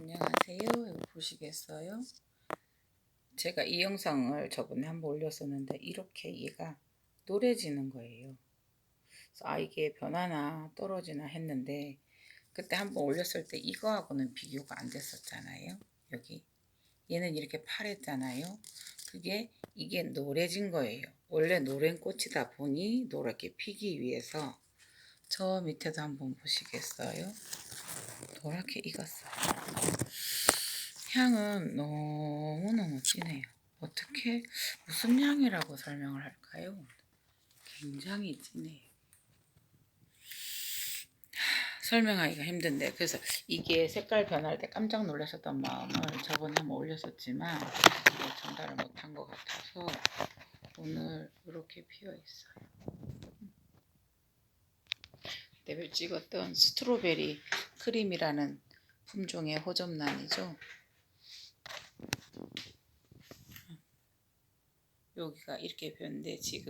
안녕하세요. 이거 보시겠어요? 제가 이 영상을 저번에 한번 올렸었는데 이렇게 얘가 노래지는 거예요. 그래서 아 이게 변하나 떨어지나 했는데 그때 한번 올렸을 때 이거하고는 비교가 안 됐었잖아요. 여기 얘는 이렇게 파랬잖아요. 그게 이게 노래진 거예요. 원래 노랜 꽃이다 보니 노랗게 피기 위해서 저 밑에도 한번 보시겠어요? 노랗게 익었어요. 향은 너무너무 진해요. 어떻게 무슨 향이라고 설명을 할까요? 굉장히 진해요. 하, 설명하기가 힘든데 그래서 이게 색깔 변할 때 깜짝 놀라셨던 마음을 저번에 한번 올렸었지만 뭐 전달을 못한 것 같아서 오늘 이렇게 피어 있어요. 그때 찍었던 스트로베리 크림이라는 품종의 호접란이죠. 여기가 이렇게 변데 지금